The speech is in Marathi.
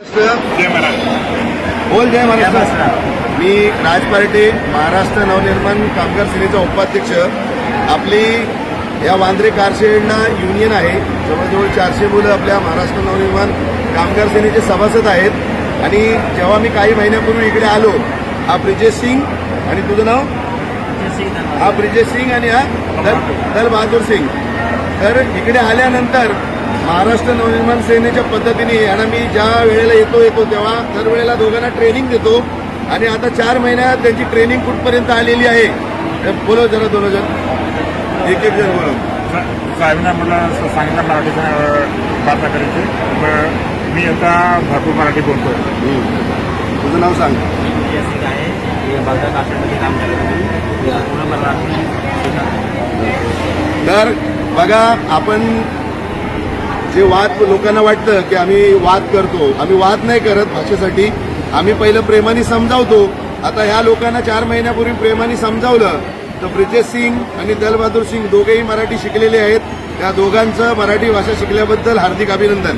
जय महाराज बोल जय महाराष्ट्र. मी राज पार्टे महाराष्ट्र नवनिर्माण कामगार सेनेचा उपाध्यक्ष. आपली या वांद्रे कारशेडला युनियन आहे. जवळजवळ चारशे मुलं आपल्या महाराष्ट्र नवनिर्माण कामगार सेनेचे सभासद आहेत. आणि जेव्हा मी काही महिन्यापूर्वी इकडे आलो हा ब्रिजेश सिंग आणि तुझं नाव? हा ब्रिजेश सिंग आणि हा दल दल बहादूर सिंग. तर इकडे आल्यानंतर महाराष्ट्र नवनिर्माण सेनेच्या पद्धतीने यांना मी ज्या वेळेला येतो येतो तेव्हा दरवेळेला दोघांना ट्रेनिंग देतो. आणि आता चार महिन्यात त्यांची ट्रेनिंग कुठपर्यंत आलेली आहे? तर बोलो जरा दोन जण एक एक जण बोलो. साहेबांना मला सांगितलं मराठी वार्ता करायची. मग मी आता भरपूर मराठी बोलतो. तुझं नाव सांग. काश्मीरमध्ये काम करत तर बघा आपण जे वाद लोकांना वाटतं की आम्ही वाद करतो आम्ही वाद नाही करत भाषेसाठी. आम्ही पहिलं प्रेमाने समजावतो. आता ह्या लोकांना चार महिन्यापूर्वी प्रेमाने समजावलं तर ब्रिजेश सिंग आणि दलबहादूर सिंग दोघेही मराठी शिकलेले आहेत. त्या दोघांचं मराठी भाषा शिकल्याबद्दल हार्दिक अभिनंदन.